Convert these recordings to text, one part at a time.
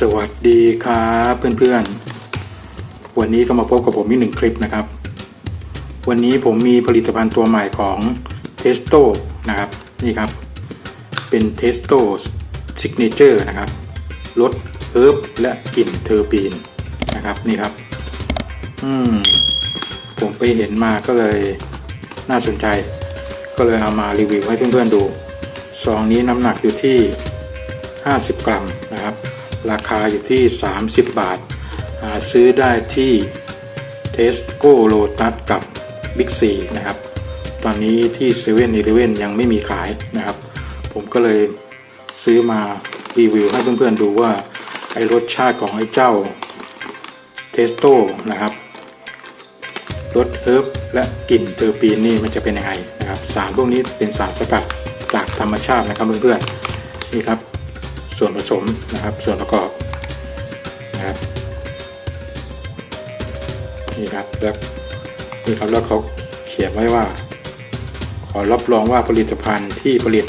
สวัสดีครับเพื่อนๆ วันนี้ก็มาพบกับผมอีกหนึ่งคลิปนะครับ วันนี้ผมมีผลิตภัณฑ์ตัวใหม่ของ t e s t o นะครับนี่ครับ เป็น t e s t o Signature นะครับรสเฮิร์บและกลิ่นเทอร์ปีนนะครับนี่ครับ อืมผมไปเห็นมาก็เลยน่าสนใจ ก็เลยเอามารีวิวให้เพื่อนๆดูซองนี้น้ำหนักอยู่ที่ 50 กรัมนะครับ ราคาอยู่ที่ 30 บาท หาซื้อได้ที่เทสโก้โลตัสกับบิ๊กซีนะครับ ตอนนี้ที่เซเว่นอีเลเว่นยังไม่มีขายนะครับ ผมก็เลยซื้อมารีวิวให้เพื่อนๆดูว่าไอรสชาติของไอ้เจ้าเทสโต้นะครับรสเฮิร์บและกลิ่นเทอร์ปีนนี่มันจะเป็นยังไงนะครับ สารพวกนี้เป็นสารสกัดจากธรรมชาตินะครับเพื่อนๆนี่ครับ ส่วนผสมนะครับ ส่วนประกอบนะครับนี่ครับแล้วนี่ครับแล้วเขาเขียนไว้ว่า ขอรับรองว่าผลิตภัณฑ์ที่ผลิต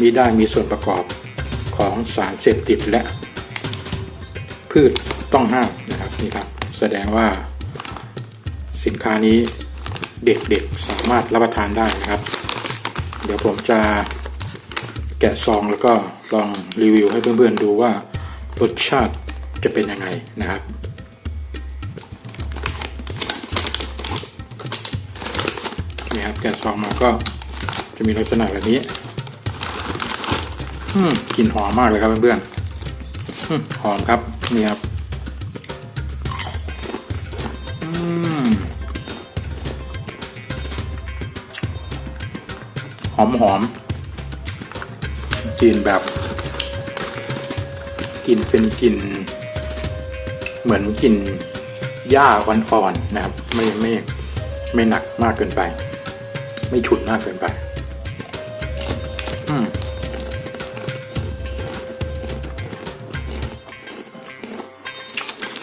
มีได้มีส่วนประกอบของสารเสพติดและ พืชต้องห้ามนะครับนี่ครับ แสดงว่าสินค้านี้เด็กๆสามารถรับประทานได้นะครับ เดี๋ยวผมจะ กะซองแล้วก็ลองรีวิวให้เพื่อนๆดูว่ารสชาติจะเป็นยังไงนะครับนี่ครับแกะซองมาก็จะมีลักษณะแบบนี้อืมกลิ่นหอมมากเลยครับเพื่อนๆหอมครับนี่ครับหอมหอม กลิ่นแบบกลิ่นเป็นกลิ่นเหมือนกลิ่นหญ้าอ่อนๆนะครับ ไม่ไม่ไม่หนักมากเกินไป ไม่ฉุนมากเกินไป อืม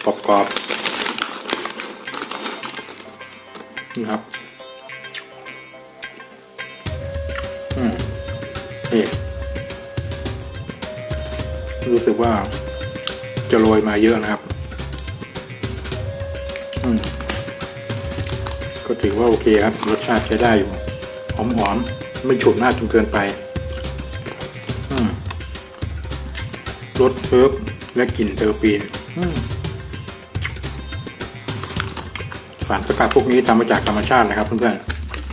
กรอบกรอบๆนี่ครับ อืมนี่ รู้สึกว่าจะโรยมาเยอะนะครับอืมก็ถือว่าโอเคครับ รสชาติใช้ได้อยู่ หอมหอมๆไม่ฉุนมากจนเกินไปอืมรสเฮิร์บและกลิ่นเทอร์ปีนอืมสารสกัดพวกนี้ทำมาจากธรรมชาตินะครับเพื่อน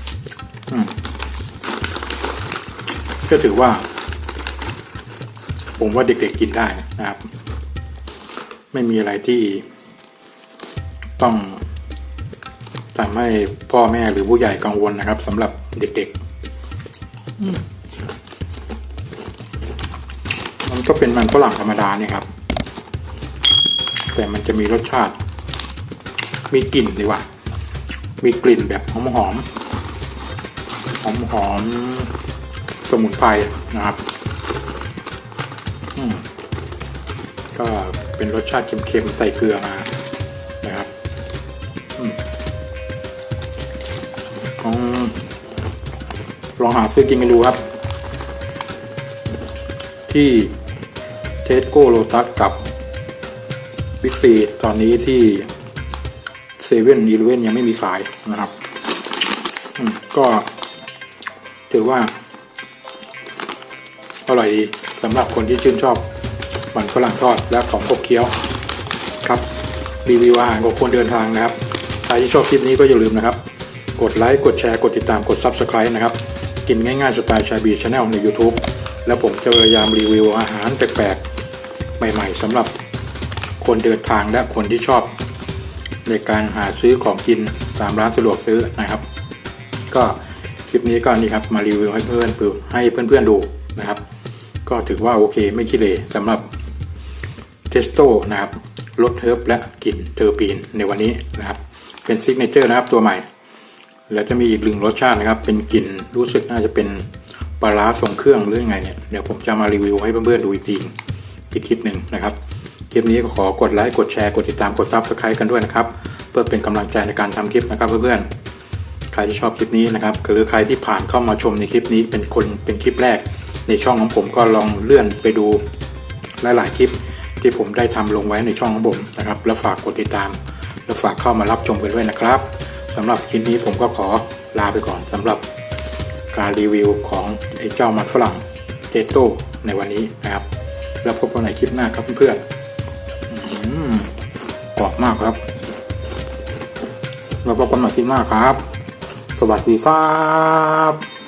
ๆอืมก็ถือว่า ผมว่าเด็กๆกินได้นะครับ ไม่มีอะไรที่ต้องทำให้พ่อแม่หรือผู้ใหญ่กังวลนะครับสำหรับเด็กๆ มันก็เป็นมันฝรั่งธรรมดาเนี่ยครับ แต่มันจะมีรสชาติ มีกลิ่นดีกว่า มีกลิ่นแบบหอมหอมหอมหอมๆสมุนไพรนะครับ ก็เป็นรสชาติเค็มๆใส่เกลือมานะครับอืมลองลองหาซื้อกินกันดูครับ ที่เทสโก้โลตัสกับบิ๊กซีตอนนี้ที่เซเว่นอีเลเว่นยังไม่มีขายนะครับก็ถือว่าอร่อยดี สำหรับคนที่ชื่นชอบมันฝรั่งทอดและของขบเคี้ยวครับรีวิวอาหารของคนเดินทางนะครับใครที่ชอบคลิปนี้ก็อย่าลืมนะครับ กดไลค์กดแชร์กดติดตามกด Subscribe นะครับ กินง่ายๆสไตล์ชาบีชาแนลใน YouTube แล้วผมจะพยายามรีวิวอาหารแปลกๆ ใหม่ๆสำหรับคนเดินทางและคนที่ชอบ ในการหาซื้อของกินตามร้านสะดวกซื้อนะครับ ก็คลิปนี้ก็นี่ครับมารีวิวให้เพื่อนๆให้เพื่อนๆดูนะครับ ก็ถือว่าโอเคไม่ขี้เหร่สำหรับเทสโต้นะครับรสเฮิร์บและกลิ่นเทอร์ปีนในวันนี้นะครับ เป็นซิกเนเจอร์นะครับตัวใหม่ แล้วจะมีอีกหนึ่งรสชาตินะครับ เป็นกลิ่นรู้สึกน่าจะเป็นปลาร้าทรงเครื่องหรือยังไงเนี่ยเดี๋ยวผมจะมารีวิวให้เพื่อนๆดูอีกทีอีกคลิปหนึ่งนะครับ คลิปนี้ก็ขอกดไลค์กดแชร์กดติดตามกดซับสไครต์กันด้วยนะครับ เพื่อเป็นกำลังใจในการทำคลิปนะครับเพื่อนๆใครที่ชอบคลิปนี้นะครับหรือใครที่ผ่านเข้ามาชมในคลิปนี้เป็นคนเป็นคลิปแรก ในช่องของผมก็ลองเลื่อนไปดูหลายๆคลิปที่ผมได้ทำลงไว้ในช่องของผมนะครับ แล้วฝากกดติดตาม แล้วฝากเข้ามารับชมกันด้วยนะครับสำหรับคลิปนี้ผมก็ขอลาไปก่อนสำหรับการรีวิวของไอ้เจ้ามันฝรั่งเจโต้ในวันนี้นะครับ แล้วพบกันในคลิปหน้าครับเพื่อนๆอืมกรอบมากครับแล้วพบกันใหม่คลิปหน้าครับ สวัสดีครับ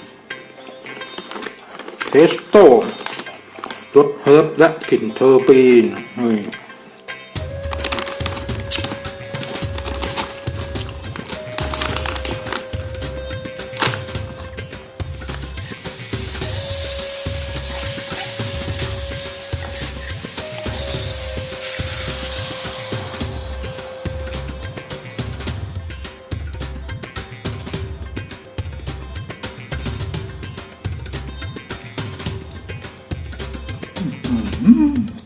เทสโต้รสเฮิร์บและกลิ่นเทอร์ปีนนี่ 嗯